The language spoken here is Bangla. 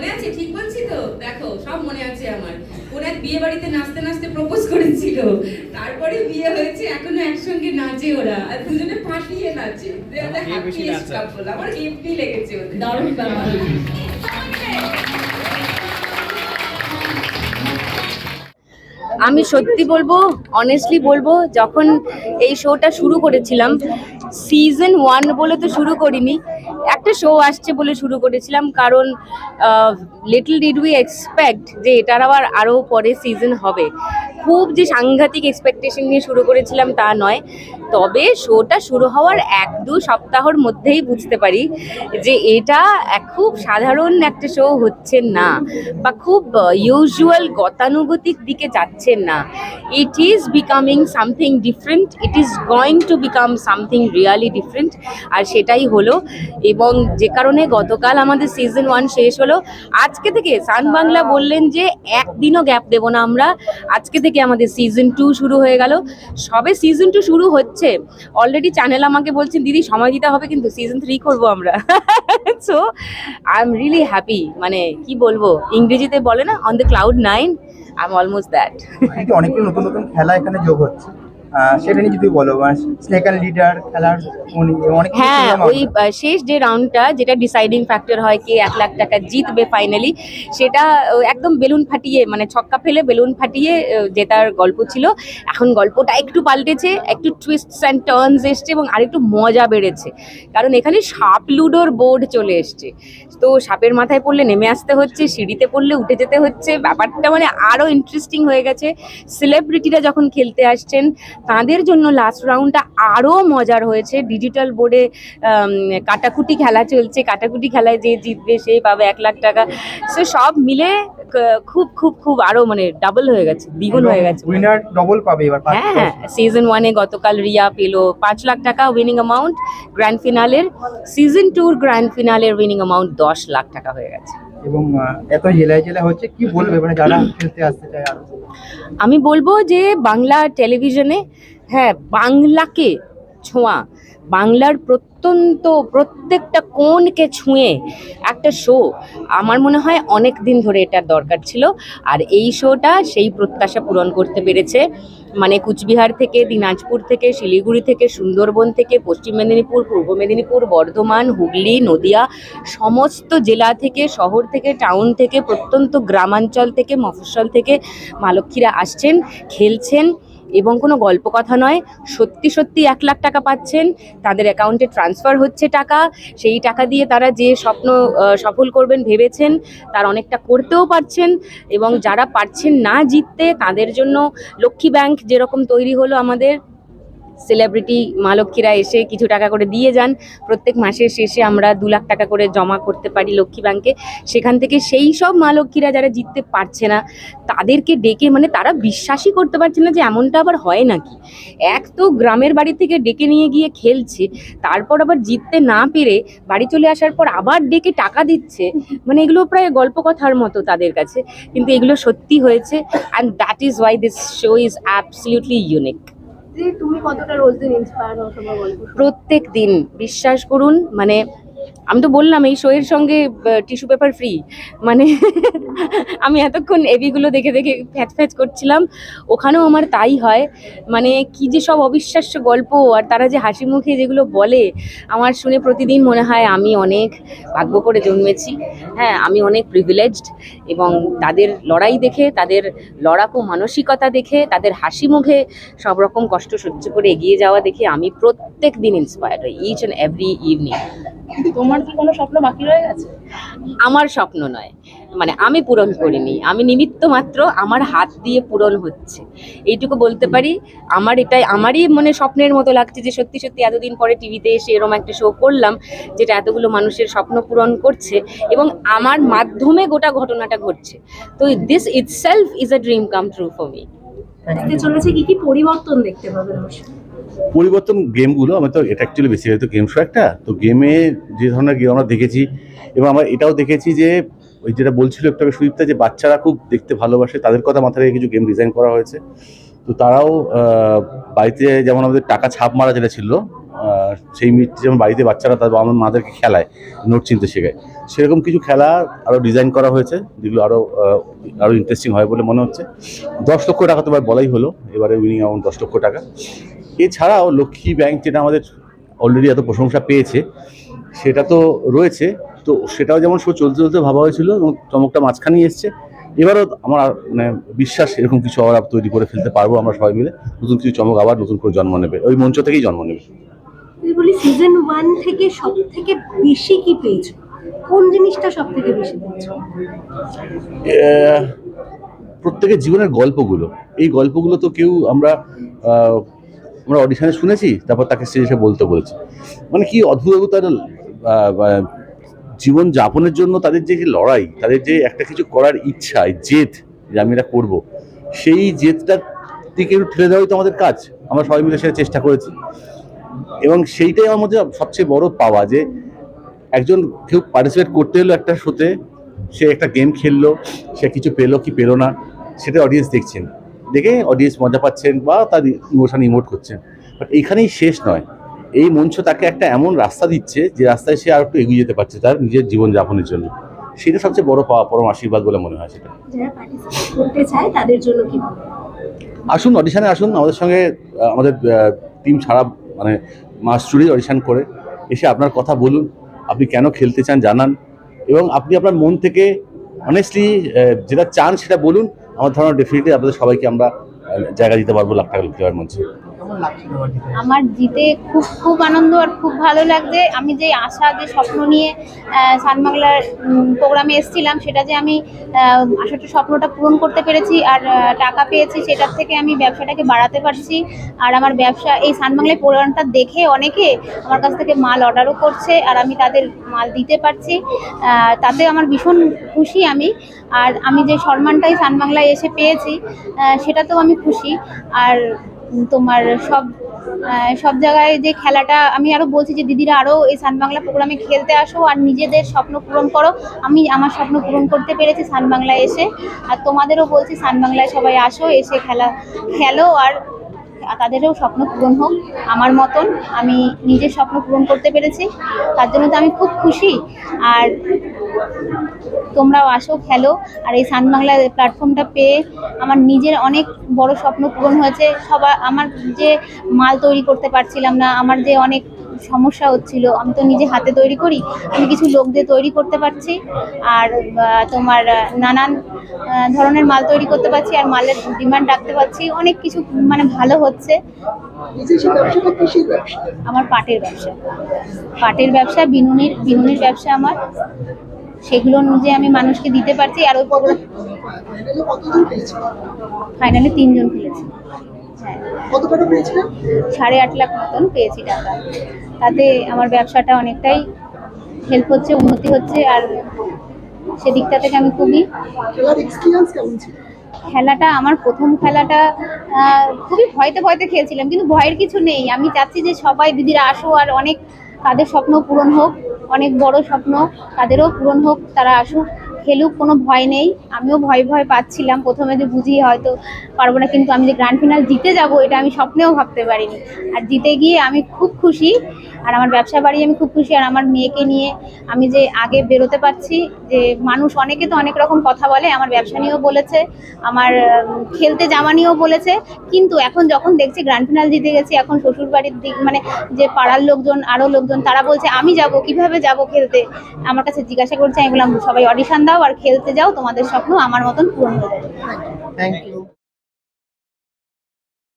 মনে আছে? ঠিক বলছি তো? দেখো সব মনে আছে আমার। কোন এক বিয়ে বাড়িতে নাচতে নাচতে প্রপোজ করেছিল। তারপরে বিয়ে হয়েছে এখনও একসঙ্গে নাচে ওরা। আর দুজনে ফাটিয়ে নাচে. আমার লেগেছে ওদের। দারুণ ব্যাপার। আমি সত্যি বলব অনেস্টলি বলব যখন এই শোটা শুরু করেছিলাম সিজন ওয়ান বলে তো শুরু করিনি, একটা শো আসছে বলে শুরু করেছিলাম, কারণ লিটল ডিড উই এক্সপেক্ট যে এটার আবার আরও পরে সিজন হবে। খুব যে সাংঘাতিক এক্সপেকটেশন নিয়ে শুরু করেছিলাম তা নয়। তবে শোটা শুরু হওয়ার এক দু সপ্তাহর মধ্যেই বুঝতে পারি যে এটা খুব সাধারণ একটা শো হচ্ছে না বা খুব ইউজুয়াল গতানুগতিক দিকে যাচ্ছে না। It is becoming something different it is going to become something really different আর সেটাই হলো এবং যে কারণে গতকাল আমাদের সিজন ওয়ান শেষ হলো। আজকে থেকে সান বাংলা বললেন যে একদিনও গ্যাপ দেবো না আমরা, আজকে থেকে আমাদের সিজন টু শুরু হয়ে গেল। সবে সিজন টু শুরু হচ্ছে। অলরেডি চ্যানেল আমাকে বলছেন, দিদি, সময় দিতে হবে কিন্তু সিজন থ্রি করব আমরা। So I am really happy মানে কি বলব, ইংরেজিতে বলে না on the cloud nine I am almost that অনেক নতুন নতুন খেলা এখানে যোগ হচ্ছে। সেটা নিয়ে যদি বলো স্নেক অ্যান্ড লিডার খেলার অনেক হ্যাঁ ওই শেষ যে রাউন্ডটা যেটা ডিসাইডিং ফ্যাক্টর হয় কে এক লাখ টাকা জিতবে ফাইনালি সেটা একদম বেলুন ফাটিয়ে মানে ছক্কা ফেলে বেলুন ফাটিয়ে জেতার গল্প ছিল। এখন গল্পটা একটু পাল্টেছে একটু টুইস্টস অ্যান্ড টার্নস এসছে এবং আরেকটু মজা বেড়েছে। কারণ এখানে সাপ লুডোর বোর্ড চলে এসছে। তো সাপের মাথায় পড়লে নেমে আসতে হচ্ছে সিঁড়িতে পড়লে উঠে যেতে হচ্ছে। ব্যাপারটা মানে আরও ইন্টারেস্টিং হয়ে গেছে। সেলিব্রিটিরা যখন খেলতে আসছেন তাদের জন্য লাস্ট রাউন্ডটা আরও মজার হয়েছে। ডিজিটাল বোর্ডে কাটাকুটি খেলা চলছে। কাটাকুটি খেলায় যে জিতবে সে পাবে এক লাখ টাকা। সো সব মিলে খুব খুব খুব আরও মানে ডাবল হয়ে গেছে দ্বিগুণ হয়ে গেছে। উইনার ডবল পাবে এবার হ্যাঁ হ্যাঁ। সিজন ওয়ানে গতকাল রিয়া পেল পাঁচ লাখ টাকা উইনিং অ্যামাউন্ট গ্র্যান্ড ফিনালের সিজন টুর গ্র্যান্ড ফিনালের উইনিং অ্যামাউন্ট দশ লাখ টাকা হয়ে গেছে। এবং এত জেলায় জেলা হচ্ছে কি বলবে? মানে যারা খেলতে আসতে চায় আমি বলব যে বাংলা টেলিভিশনে হ্যাঁ বাংলাকে ছোঁয়া। বাংলার প্রত্যন্ত, প্রত্যেকটা কোণকে ছুঁয়ে একটা শো আমার মনে হয় অনেক দিন ধরে এটার দরকার ছিল। আর এই শোটা সেই প্রত্যাশা পূরণ করতে পেরেছে। মানে কুচবিহার থেকে, দিনাজপুর থেকে, শিলিগুড়ি থেকে, সুন্দরবন থেকে, পশ্চিম মেদিনীপুর, পূর্ব মেদিনীপুর, বর্ধমান, হুগলি, নদিয়া, সমস্ত জেলা থেকে, শহর থেকে, টাউন থেকে, প্রত্যন্ত গ্রামাঞ্চল থেকে, মফস্বল থেকে মালক্ষীরা আসছেন, খেলছেন। এবং কোনো গল্প কথা নয়। সত্যি সত্যি এক লাখ টাকা পাচ্ছেন। তাদের অ্যাকাউন্টে ট্রান্সফার হচ্ছে টাকা। সেই টাকা দিয়ে তারা যে স্বপ্ন সফল করবেন ভেবেছেন, তার অনেকটা করতেও পারছেন এবং যারা পারছেন না জিততে, তাদের জন্য লক্ষ্মী ব্যাংক যেরকম তৈরি হলো আমাদের সেলিব্রিটি মা লক্ষ্মীরা এসে কিছু টাকা করে দিয়ে যান। প্রত্যেক মাসের শেষে আমরা দু লাখ টাকা করে জমা করতে পারি লক্ষ্মী ব্যাংকে। সেখান থেকে সেই সব মা লক্ষ্মীরা যারা জিততে পারছে না, তাদেরকে ডেকে মানে তারা বিশ্বাসই করতে পারছে না যে এমনটা আবার হয় নাকি। এক তো গ্রামের বাড়ি থেকে ডেকে নিয়ে গিয়ে খেলছে, তারপর আবার জিততে না পেরে বাড়ি চলে আসার পর আবার ডেকে টাকা দিচ্ছে। মানে এগুলো প্রায় গল্প কথার মতো তাদের কাছে। কিন্তু এগুলো সত্যি হয়েছে and that is why this show is absolutely unique তুমি কতটা রোজ দিন ইন্সপায়ার হও তোমার গল্প প্রত্যেক দিন বিশ্বাস করুন মানে আমি তো বললাম, এই শোয়ের সঙ্গে টিস্যু পেপার ফ্রি মানে আমি এতক্ষণ এবিগুলো দেখে দেখে ফ্যাচ ফ্যাচ করছিলাম। ওখানেও আমার তাই হয়। মানে কি যে সব অবিশ্বাস্য গল্প, আর তারা যে হাসি মুখে যেগুলো বলে, আমার শুনে প্রতিদিন মনে হয় আমি অনেক ভাগ্য করে জন্মেছি। হ্যাঁ আমি অনেক প্রিভিলেজড এবং তাদের লড়াই দেখে, তাদের লড়াকু মানসিকতা দেখে, তাদের হাসি মুখে সব রকম কষ্ট সহ্য করে এগিয়ে যাওয়া দেখে আমি প্রত্যেক দিন ইন্সপায়ার্ড হই ইচ অ্যান্ড এভরি ইভিনিং তোমার কি কোনো স্বপ্ন বাকি রয়ে গেছে? আমার স্বপ্ন নয়। মানে আমি পূরণ করিনি। আমি নিমিত্ত মাত্র আমার হাত দিয়ে পূরণ হচ্ছে। এইটুকু বলতে পারি আমার এটাই আমারই মানে স্বপ্নের মতো লাগছে যে সত্যি সত্যি এতদিন পরে টিভিতে এসে এরকম একটা শো করলাম যেটা এতগুলো মানুষের স্বপ্ন পূরণ করছে এবং আমার মাধ্যমে গোটা ঘটনাটা ঘটছে। তো this itself is a dream come true for me চলেছে কি কি পরিবর্তন দেখতে পাবে পরিবর্তন গেমগুলো, আমার তো এটা অ্যাকচুয়ালি বেশি হয়তো গেম শো একটা। তো গেমে যে ধরনের গেম আমরা দেখেছি, এবং আমরা এটাও দেখেছি যে, ওই যেটা বলছিল একটু আগে সুদীপ্তা, যে বাচ্চারা খুব দেখতে ভালোবাসে, তাদের কথা মাথায় রেখে কিছু গেম ডিজাইন করা হয়েছে। তো তারাও বাড়িতে যেমন আমাদের টাকা ছাপ মারা যেটা ছিল সেই মিট যেমন বাড়িতে বাচ্চারা তার আমার মাদেরকে খেলায়, নোট চিনতে শেখায়। সেরকম কিছু খেলা আরও ডিজাইন করা হয়েছে, যেগুলো আরও আরও ইন্টারেস্টিং হয় বলে মনে হচ্ছে। দশ লক্ষ টাকা তো এবার বলাই হলো, এবারে উইনিং অ্যামাউন্ট দশ লক্ষ টাকা। এছাড়াও লক্ষ্মী ব্যাংক যেটা আমাদের অলরেডি এত প্রশংসা পেয়েছে সেটা তো রয়েছে। তো সেটাও যেমন শো চলতে চলতে ভাবা হয়েছিল এবং চমকটা মাঝখানেই এসছে। এবারও আমার মানে বিশ্বাস এরকম কিছু আবার তৈরি করে ফেলতে পারব আমরা সবাই মিলে। নতুন কিছু চমক আবার নতুন করে জন্ম নেবে। ওই মঞ্চ থেকেই জন্ম নেবে। বলি সিজন ওয়ান থেকে সব থেকে বেশি কি পেয়েছ? কোন জিনিসটা সব থেকে বেশি পেয়েছ? প্রত্যেকের জীবনের গল্পগুলো। এই গল্পগুলো তো কেউ আমরা আমরা অডিশনে শুনেছি তারপর তাকে এসে বলতে বলেছি। মানে কি অদ্ভুত অদ্ভুত আহ, জীবন যাপনের জন্য তাদের যে লড়াই তাদের যে একটা কিছু করার ইচ্ছা জেদ যে আমি এটা করব সেই জেদটার দিকে একটু ঠেলে দেওয়াই তো আমাদের কাজ। আমরা সবাই মিলে সেটা চেষ্টা করেছি। এবং সেইটাই আমার মধ্যে সবচেয়ে বড় পাওয়া যে একজন কেউ পার্টিসিপেট করতে এলো একটা শোতে সে একটা গেম খেললো সে কিছু পেল কি পেল না সেটা অডিয়েন্স দেখছেন। দেখে অডিয়েন্স মজা পাচ্ছেন বা তার ইমোশন ইমোট করছেন। বাট এইখানেই শেষ নয়। এই মঞ্চ তাকে একটা এমন রাস্তা দিচ্ছে যে রাস্তায় সে আর একটু এগিয়ে যেতে পারছে তার নিজের জীবনযাপনের জন্য। সেটা সবচেয়ে বড় পাওয়া পরম আশীর্বাদ বলে মনে হয় সেটা। করতে চায় তাদের জন্য কি আসুন অডিশনে আসুন। আমাদের সঙ্গে আমাদের টিম ছাড়া মানে মাস জুড়েই অডিশন করে। এসে আপনার কথা বলুন আপনি কেন খেলতে চান জানান। এবং আপনি আপনার মন থেকে অনেস্টলি যেটা চান সেটা বলুন। আমার ধারণা ডেফিনেটলি আপনাদের সবাইকে আমরা জায়গা দিতে পারব লাখ টাকা লক্ষ্মী মঞ্চে আমার জিতে খুব খুব আনন্দ আর খুব ভালো লাগছে। আমি যে আশা, যে স্বপ্ন নিয়ে সানবাংলার প্রোগ্রামে এসেছিলাম, সেটা যে আমি আশাটা স্বপ্নটা পূরণ করতে পেরেছি আর টাকা পেয়েছি, সেটার থেকে আমি ব্যবসাটাকে বাড়াতে পারছি। আর আমার ব্যবসা, এই সানবাংলায় প্রোগ্রামটা দেখে অনেকে আমার কাছ থেকে মাল অর্ডারও করছে আর আমি তাদের মাল দিতে পারছি। তাতে আমার ভীষণ খুশি আমি। আর আমি যে সম্মানটাই সানবাংলায় এসে পেয়েছি সেটাতেও আমি খুশি। আর তোমার সব সব জায়গায় যে খেলাটা, আমি আরও বলছি যে দিদিরা আরও এই সানবাংলা প্রোগ্রামে খেলতে আসো আর নিজেদের স্বপ্ন পূরণ করো। আমি আমার স্বপ্ন পূরণ করতে পেরেছি সানবাংলায় এসে। আর তোমাদেরও বলছি সানবাংলায় সবাই আসো, এসে খেলা খেলো আর তাদেরও স্বপ্ন পূরণ হোক, আমার মতন। আমি নিজের স্বপ্ন পূরণ করতে পেরেছি। তার জন্য তো আমি খুব খুশি। আর তোমরাও আসো, খেলো। আর এই সান বাংলা প্ল্যাটফর্মটা পেয়ে আমার নিজের অনেক বড় স্বপ্ন পূরণ হয়েছে। সবার, আমার যে মাল তৈরি করতে পারছিলাম না, আমার যে অনেক সমস্যা হচ্ছিল। আমি তো নিজে হাতে তৈরি করি আমি কিছু লোক দিয়ে তৈরি করতে পারছি। আর তোমার নানান ধরনের মাল তৈরি করতে পারছি আর মালের ডিমান্ড রাখতে পারছি। অনেক কিছু মানে ভালো হচ্ছে। আমার পাটের ব্যবসা। পাটের ব্যবসা বিনুনির বিনুনির ব্যবসা আমার। সেগুলো অনুযায়ী আমি মানুষকে দিতে পারছি আর ওই ফাইনালি তিনজন খেলেছি হ্যাঁ। কত টাকা পেয়েছিলেন? সাড়ে আট লাখ মতন পেয়েছি টাকা। তাতে আমার ব্যবসাটা অনেকটাই হেল্প হচ্ছে উন্নতি হচ্ছে আর সেদিকটা থেকে আমি খুবই খেলার এক্সপিরিয়েন্স কেমন ছিল? খেলাটা আমার প্রথম খেলাটা খুবই ভয়তে ভয়তে খেলছিলাম কিন্তু ভয়ের কিছু নেই। আমি চাচ্ছি যে সবাই দিদিরা আসো আর অনেক তাদের স্বপ্ন পূরণ হোক অনেক বড় স্বপ্ন তাদেরও পূরণ হোক তারা আসুক। খেলুক, কোনো ভয় নেই। আমিও ভয় ভয় পাচ্ছিলাম। প্রথমে যে বুঝি হয়তো পারব না, কিন্তু আমি যে গ্র্যান্ড ফিনাল জিতে যাব, এটা আমি স্বপ্নেও ভাবতে পারিনি। আর জিতে গিয়ে আমি খুব খুশি। আর আমার ব্যবসা বাড়ি আমি খুব খুশি, আর আমার মেয়েকে নিয়ে আমি যে আগে বেরোতে পারছি, যে মানুষ অনেকে তো অনেক রকম কথা বলে, আমার ব্যবসা নিয়েও বলেছে, আমার খেলতে যাওয়া নিয়েও বলেছে, কিন্তু এখন যখন দেখছি গ্র্যান্ড ফিনাল জিতে গেছি, এখন শ্বশুর বাড়ির দিক মানে যে পাড়ার লোকজন আরও লোকজন, তারা বলছে, আমি যাব, কীভাবে যাব খেলতে? আমার কাছে জিজ্ঞাসা করছে, আমি বললাম, সবাই অডিশন দাও, আর খেলতে যাও, তোমাদের স্বপ্ন আমার মতন পূরণ হয়ে যাবে। Thank you